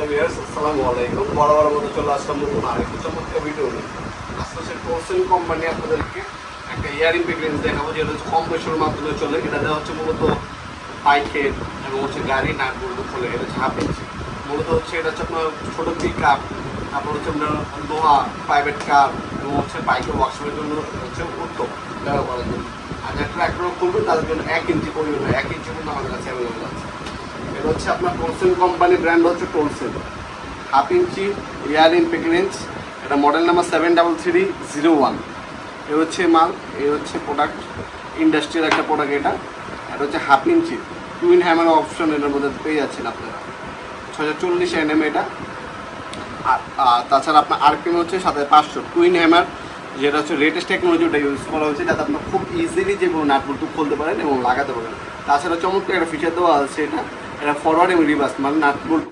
আসসালামু আলাইকুম। বড় বড় মতো চলে আসলাম নতুন আরেকটু চমৎকার ভিডিও নিয়ে। আস্তে আস্তে টোসেন কোম্পানি আপনাদেরকে একটা ইয়ারিং প্যাকেজ দেখাবো, যেটা হচ্ছে কম পয়সার মাধ্যমে চলে। এটা দেওয়া হচ্ছে মূলত বাইকের এবং হচ্ছে গাড়ি নাট বলতে চলে এটা হচ্ছে হাফ ইঞ্চি মূলত হচ্ছে এটা হচ্ছে আপনার ছোটো পিক আপ তারপর হচ্ছে আপনার লোহা প্রাইভেট কার এবং হচ্ছে বাইকের ওয়ার্কশপের জন্য হচ্ছে উত্তম। ব্যবহার আর যারা ট্র্যাক্টর করবে, তাদের জন্য এক ইঞ্চি পরিমাণ এক ইঞ্চি এটা হচ্ছে আপনার টোলসেন কোম্পানি ব্র্যান্ড হচ্ছে টোলসেন হাফ ইঞ্চি ইয়ার ইন পেকেরেন্স এটা model number seven double three zero one এ হচ্ছে মাল, এ হচ্ছে প্রোডাক্ট ইন্ডাস্ট্রিয়াল একটা প্রোডাক্ট এটা। এটা হচ্ছে half inch twin hammer option এটার মধ্যে পেয়ে যাচ্ছেন আপনারা। ছয়শো চল্লিশ এনএম এটা। আর তাছাড়া আপনার আরপিএম হচ্ছে সাথে পাঁচশো। টুইন হ্যামার যেটা হচ্ছে লেটেস্ট টেকনোলজি ওটা ইউজ করা হয়েছে, যাতে আপনার খুব ইজিলি যে কোনো নাটবল্টু খুলতে পারেন এবং লাগাতে পারেন। তাছাড়া চমৎকার একটা ফিচার দেওয়া আছে এটা। ফরওয়ার্ড এবং রিভার্স মানে নাট বল্টু